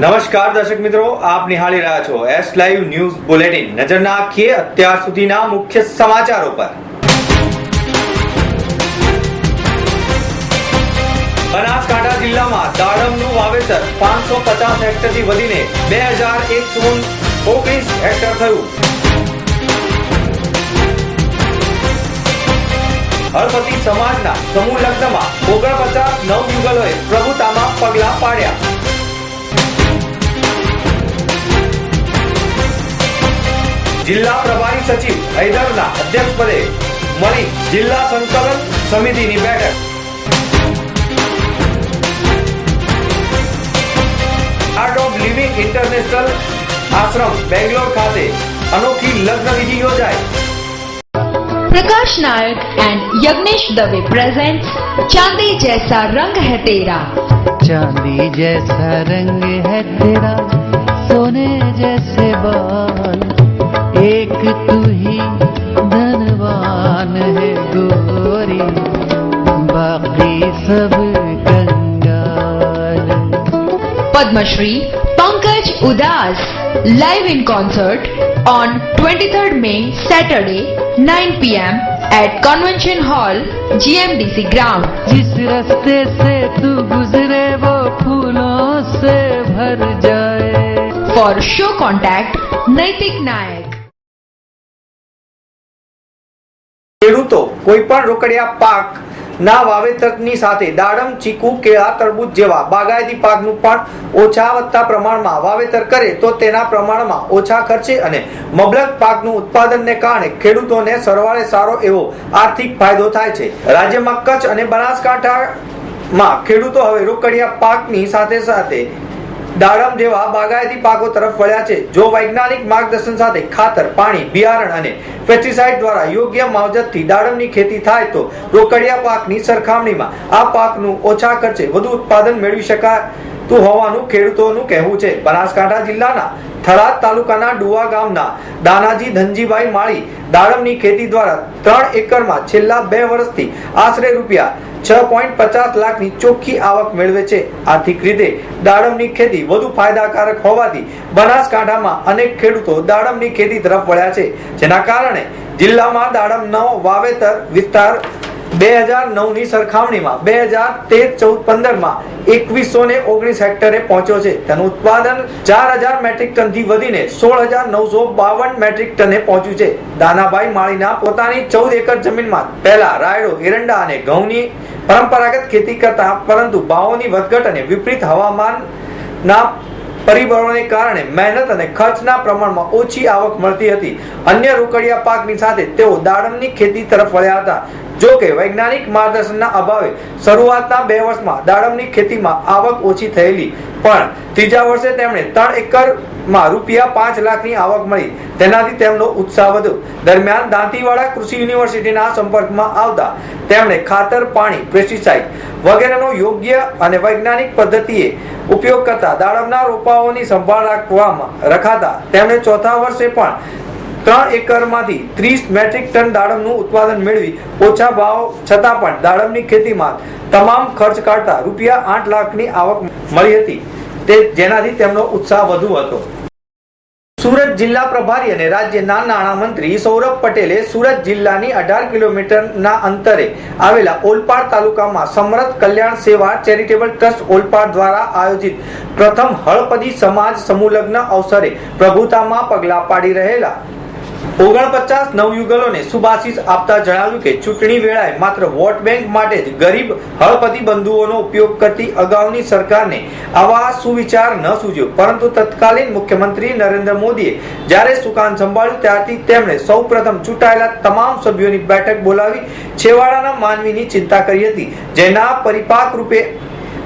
નમસ્કાર દર્શક મિત્રો, આપ નિહાળી રહ્યા છો એસ લાઈવ ન્યૂઝ બુલેટિન નજર નાખીએ અત્યાર સુધીના મુખ્ય સમાચારો પર. બનાસકાંઠા જિલ્લામાં દાડમનું વાવેતર પાંચસો પચાસ હેક્ટરથી વધીને બે હજાર એકસો ઓગણીસ હેક્ટર થયું. હળપતિ સમાજના સમૂહ લગ્નમાં ઓગણપચાસ નવયુગલોએ પ્રભુતામાં પગલા પાડ્યા. જિલ્લા પ્રભારી સચિવ હૈદરના અધ્યક્ષપદે મળી જિલ્લા સંકલન સમિતિની બેઠક Art of Living International Ashram Bangalore ખાતે અનોખી લગ્ન વિધિ યોજાઈ प्रकाश नायक एंड यज्ञेश दवे प्रेजेंट्स चांदी जैसा रंग है तेरा चांदी जैसा रंग है तेरा सोने जैसे बाल एक तू ही धनवान है गोरी। बाकी सब Ganga Padma Shri Pankaj Udhas live in concert on 23rd May Saturday 9 PM at convention hall GMDC ground जिस रास्ते से तू गुजरे वो फूलों से भर जाए। फॉर शो कॉन्टैक्ट नैतिक नायक ખેડૂતો કોઈ પણ રોકડિયા પાક ના વાવેતરની સાથે દાડમ, ચીકુ કેળા તરબૂચ જેવા બાગાયતી પાકનું પણ ઓછા વત્તા પ્રમાણમાં વાવેતર કરે તો તેના પ્રમાણમાં ઓછા ખર્ચે અને મબલક પાકનું ઉત્પાદનને કારણે ખેડૂતોને સરવાળે સારો એવો આર્થિક ફાયદો થાય છે. રાજ્યમાં કચ્છ અને બનાસકાંઠામાં ખેડૂતો હવે રોકડિયા પાકની સાથે સાથે દાડમ જેવા બાગાયતી પાકો તરફ વળ્યા છે. જો વૈજ્ઞાનિક માર્ગદર્શન સાથે ખાતર, પાણી, બિયારણ અને પેસ્ટિસાઇડ દ્વારા યોગ્ય માવજતથી દાડમની ખેતી થાય તો રોકડિયા પાકની સરખામણીમાં આ પાકનું ઓછા ખર્ચે વધુ ઉત્પાદન મેળવી શકાય તું હોવાનું ખેડૂતોનું કહેવું છે. બનાસકાંઠા જિલ્લાના થરાદ તાલુકાના ડુવા ગામના દાનાજી ધનજીભાઈ માળી દાડમની ખેતી દ્વારા ત્રણ એકરમાં છેલ્લા બે વર્ષથી આશરે રૂપિયા છ પોઈન્ટ પચાસ લાખની ચોખ્ખી આવક મેળવે છે. આર્થિક રીતે દાડમની ખેતી વધુ ફાયદાકારક હોવાથી બનાસકાંઠામાં અનેક ખેડૂતો દાડમની ખેતી તરફ વળ્યા છે. જેના કારણે જિલ્લામાં દાડમનો વાવેતર વિસ્તાર બે હજાર નવની સરખામણીમાં, બે હજાર તેર ચૌદ પંદરમાં એકવીસો હેક્ટરે પહોંચ્યો છે. તેનું ઉત્પાદન ચાર હજાર મેટ્રિક ટનથી વધીને સોળ હજાર નવસો બાવન મેટ્રિક ટને પહોંચ્યું છે. દાનાભાઈ માળીના પોતાની ચૌદ એકર જમીનમાં પહેલા રાયડો, એરંડા અને ઘઉંની પરંપરાગત ખેતી કરતા, પરંતુ ભાવોની વધઘટ અને વિપરીત હવામાનના પરિબળોને કારણે મહેનત અને ખર્ચના પ્રમાણમાં ઓછી આવક મળતી હતી. અન્ય રોકડિયા પાકની સાથે તેઓ દાડમની ખેતી તરફ વળ્યા હતા. જો કે વૈજ્ઞાનિક માર્ગદર્શનના અભાવે શરૂઆતના બે વર્ષમાં દાડમની ખેતીમાં આવક ઓછી થયેલી, પણ ત્રીજા વર્ષે તેમણે ત્રણ એકરમાં રૂપિયા પાંચ લાખની આવક મળી. તેનાથી તેમનો ઉત્સાહ વધ્યો. દરમિયાન દાંતીવાડા કૃષિ યુનિવર્સિટીના સંપર્કમાં આવતા તેમણે ખાતર, પાણી, પેસ્ટિસાઇડ વગેરેનો યોગ્ય અને વૈજ્ઞાનિક પદ્ધતિએ ઉપયોગ કરતા દાડમના રોપાઓની સંભાળ રાખવામાં રખાતા તેમણે ચોથા વર્ષે પણ ત્રણ એકરમાંથી ત્રીસ મેટ્રિક ટન દાડમનું ઉત્પાદન મેળવી ઓછા ભાવ છતાં પણ દાડમની ખેતીમાં તમામ ખર્ચ કાઢતા રૂપિયા આઠ લાખની આવક મળી હતી. તે જેનાથી તેમનો ઉત્સાહ વધુ હતો. સુરત જિલ્લા પ્રભારી અને રાજ્યના નાણામંત્રી સૌરભ પટેલે સુરત જિલ્લાની અઢાર કિલોમીટરના અંતરે આવેલા ઓલપાડ તાલુકામાં સમરથ કલ્યાણ સેવા ચેરિટેબલ ટ્રસ્ટ ઓલપાડ દ્વારા આયોજિત પ્રથમ હળપદી સમાજ સમૂહ લગ્ન અવસરે પ્રભુતામાં પગલા પાડી રહેલા ઓગણપચાસ નવયુગલોને શુભાશીષ આપતા જણાવ્યું કે ચૂંટણી વેળાએ માત્ર વોટ બેંક માટે જ ગરીબ હળપતિ બંધુઓનો ઉપયોગ કરતી અગાઉની સરકારને આવા સુવિચાર ન સૂજ્યો. પરંતુ તત્કાલીન મુખ્યમંત્રી નરેન્દ્ર મોદીએ જ્યારે સુકાન સંભાળ્યું ત્યારથી તેમણે સૌપ્રથમ ચૂંટાયેલા તમામ સભ્યોની બેઠક બોલાવી છેવાડાના માનવીની ચિંતા કરી હતી, જેના પરિપાક રૂપે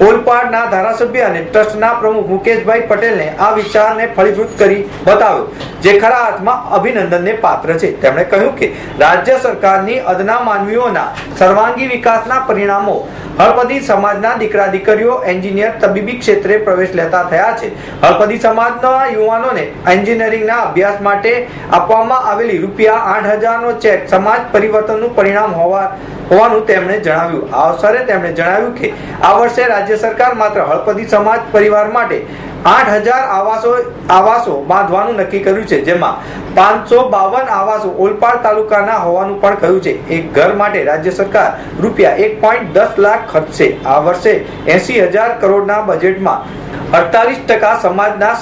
ઓલપાડના ધારાસભ્ય અને ટ્રસ્ટના પ્રમુખ મુકેશભાઈ પટેલને આ વિચારને ફળીભૂત કરી બતાવ્યો, જે ખરા અર્થમાં અભિનંદનને પાત્ર છે. તેમણે કહ્યું કે રાજ્ય સરકારની અદના માનવીઓના સર્વાંગી વિકાસના પરિણામો હળપદી સમાજના દીકરા દીકરીઓ એન્જિનિયર તબીબી ક્ષેત્રે પ્રવેશ લેતા થયા છે. હળપદી સમાજના યુવાનોને એન્જિનિયરિંગના અભ્યાસ માટે આપવામાં આવેલી રૂપિયા આઠ હજારનો ચેક સમાજ પરિવર્તનનું પરિણામ હોવા હોવાનું તેમણે જણાવ્યું. આ અવસરે તેમણે જણાવ્યું કે, આ વર્ષે રાજ્ય સરકાર માત્ર હળપદી સમાજ પરિવાર માટે આઠ હજાર આવાસો આવાસો બાંધવાનું નક્કી કર્યું છે, જેમાં પાંચસો બાવન આવાસો ઓલપાડ તાલુકાના હોવાનું પણ કહ્યું છે. એક ઘર માટે રાજ્ય સરકાર રૂપિયા એક પોઈન્ટ દસ લાખ ખર્ચશે. આ વર્ષે એસી હજાર કરોડના બજેટમાં અડતાલીસ ટકા સમાજના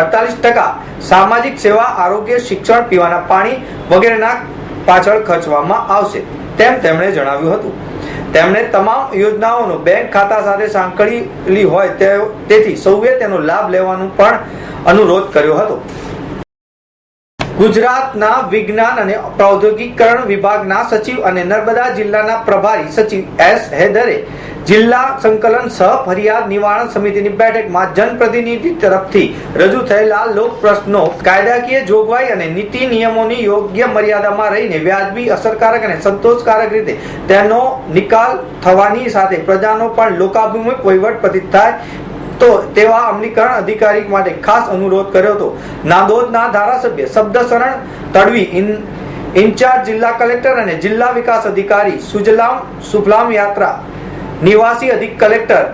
અડતાલીસ ટકા સામાજિક સેવા, આરોગ્ય, શિક્ષણ, પીવાના પાણી વગેરેના પાછળ ખર્ચવામાં આવશે. તેમ તેમણે જણાવ્યું હતું. તેમણે તમામ યોજનાઓનો બેંક ખાતા સાથે સાંકળેલી હોય તેથી સૌએ તેનો લાભ લેવાનો પણ અનુરોધ કર્યો હતો. ગુજરાતના વિજ્ઞાન અને પ્રૌદ્યોગિકરણ વિભાગના સચિવ અને નર્મદા જિલ્લાના પ્રભારી સચિવ એસ. હૈદરે જિલ્લા સંકલન સહ ફરિયાદ નિવારણ સમિતિની બેઠકમાં જનપ્રતિનિધિ તરફથી રજૂ થયેલા લોક પ્રશ્નો કાયદાકીય જોગવાઈ અને નીતિ નિયમોની યોગ્ય મર્યાદામાં રહીને વ્યાજબી, અસરકારક અને સંતોષકારક રીતે તેનો નિકાલ થવાની સાથે પ્રજાનો પણ લોકાભિમુખ વહીવટ પતિત થાય તો તેવા અમલીકરણ અધિકારી માટે ખાસ અનુરોધ કર્યો હતો. નાંદોદના ધારાસભ્ય શબ્દશરણ તડવી ઇન, ઇન્ચાર્જ જિલ્લા કલેક્ટર અને જિલ્લા વિકાસ અધિકારી સુજલામ સુફલામ યાત્રા નિવાસી અધિક કલેક્ટર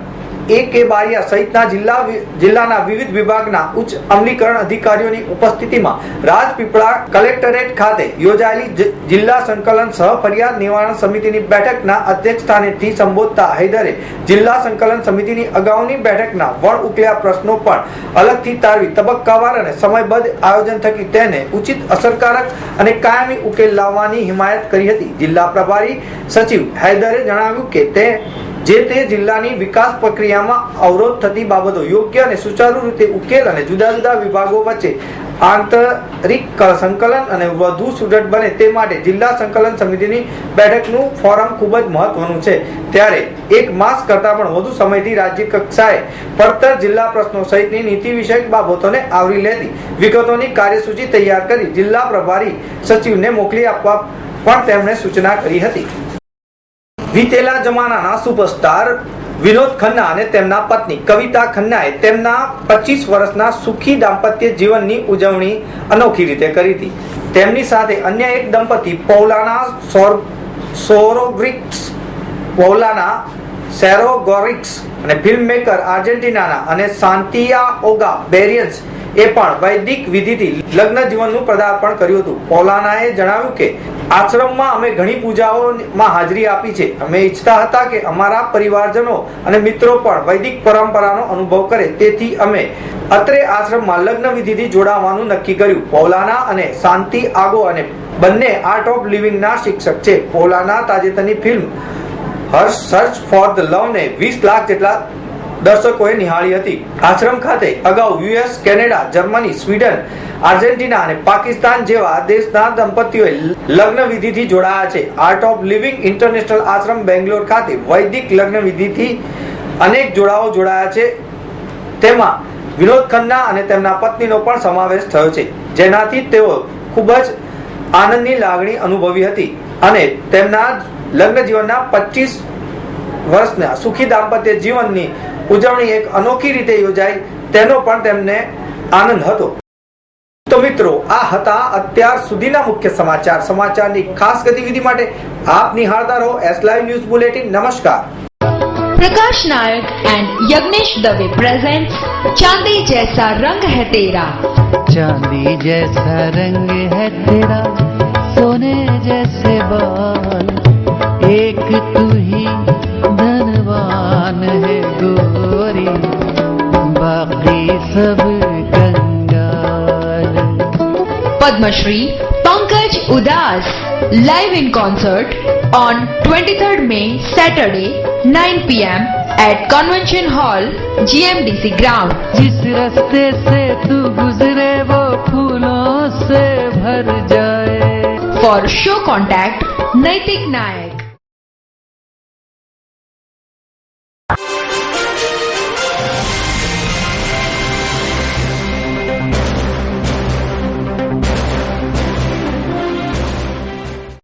એ કે બારિયા સહિતના જિલ્લા જિલ્લાના વિવિધ વિભાગના ઉચ્ચ અમલીકરણ અધિકારીઓની ઉપસ્થિતિમાં રાજપીપળા કલેક્ટરેટ ખાતે યોજાયેલી જિલ્લા સંકલન સહ ફરિયાદ નિવારણ સમિતિની બેઠકના અધ્યક્ષસ્થાનેથી સંબોધતા હૈદરે જિલ્લા સંકલન સમિતિની અગાઉની બેઠકના વણ ઉકલ્યા પ્રશ્નો પણ અલગથી તારવી તબક્કાવાર અને સમયબદ્ધ આયોજન થકી તેને ઉચિત અસરકારક અને કાયમી ઉકેલ લાવવાની હિમાયત કરી હતી. જિલ્લા પ્રભારી સચિવ હૈદરે જણાવ્યું કે તે જે તે જિલ્લાની વિકાસ પ્રક્રિયામાં અવરોધ થતી બાબતો યોગ્ય અને સુચારુ રીતે ઉકેલ અને જુદા જુદા વિભાગો વચ્ચે આંતરિક સંકલન અને વધુ સુદૃઢ બને તે માટે જિલ્લા સંકલન સમિતિની બેઠકનું ફોરમ ખૂબ જ મહત્વનું છે. ત્યારે એક માસ કરતાં પણ વધુ સમયથી રાજ્ય કક્ષાએ પડતર જિલ્લા પ્રશ્નો સહિતની નીતિ વિષયક બાબતોને આવરી લેતી વિગતોની કાર્યસૂચિ તૈયાર કરી જિલ્લા પ્રભારી સચિવને મોકલી આપવા પણ તેમણે સૂચના કરી હતી. વીતેલા જમાનાના સુપરસ્ટાર વિનોદ ખન્ના અને તેમના પત્ની કવિતા ખન્નાએ તેમના 25 વર્ષના સુખી દાંપત્ય જીવનની ઉજવણી અનોખી રીતે કરી હતી. તેમની સાથે અન્ય એક દંપતી પૌલાના સોર, સોરોગ્રિક્સ, પૌલાના સેરોગોરિક્સ અને ફિલ્મમેકર આર્જેન્ટિનાના અને સાન્તિયા ઓગા બેરિયન્સ એ પણ વૈદિક વિધિથી લગ્ન જીવનનું પદાર્પણ કર્યું હતું. પૌલાનાએ જણાવ્યું કે, આશ્રમમાં અમે ઘણી પૂજાઓમાં હાજરી આપી છે. અમે ઈચ્છતા હતા કે અમારા પરિવારજનો અને મિત્રો પણ વૈદિક પરંપરાનો અનુભવ કરે. તેથી અમે અત્રે આશ્રમમાં લગ્ન વિધિથી જોડાવાનું નક્કી કર્યું. પૌલાના અને શાંતિ આગો અને બંને આર્ટ ઓફ લિવિંગના શિક્ષક છે. પૌલાના તાજેતરની film hearts search for the લવને વીસ લાખ જેટલા દર્શકોએ નિહાળી હતી. આશ્રમ ખાતે અગાઉ US, Canada, Germany, Sweden, Argentina અને પાકિસ્તાન જેવા દેશના દંપતીઓએ લગ્ન વિધિથી જોડાયા છે. આર્ટ ઓફ લિવિંગ ઇન્ટરનેશનલ આશ્રમ બેંગ્લોર ખાતે વૈદિક લગ્ન વિધિથી અનેક જોડાઓ જોડાયા છે. તેમાં વિનોદ ખન્ના અને તેમના પત્નીનો પણ સમાવેશ થયો છે. જેનાથી તેઓ ખૂબ જ આનંદની લાગણી અનુભવી હતી અને તેમના લગ્ન જીવનના પચીસ વર્ષના સુખી દાંપત્ય જીવનની ઉજવણી એક અનોખી રીતે યોજાઈ તેનો પણ તેમને આનંદ હતો તો મિત્રો આ હતા અત્યાર સુધીના મુખ્ય સમાચાર સમાચારની ખાસ ગતિવિધિ માટે આપ નિહાળતા રહો એસ લાઈવ ન્યૂઝ બુલેટિન નમસ્કાર प्रकाश नायक एंड यज्ञेश दवे प्रेजेंट्स चांदी जैसा रंग है तेरा चांदी जैसा रंग है तेरा सोने जैसे बाल एक तू ही सब कंगाल Padmashri Pankaj Udhas live in concert on 23rd May Saturday 9 PM at convention hall GMDC ग्राम जिस रास्ते से तू गुजरे वो फूलों से भर जाए। फॉर शो कॉन्टैक्ट नैतिक नायक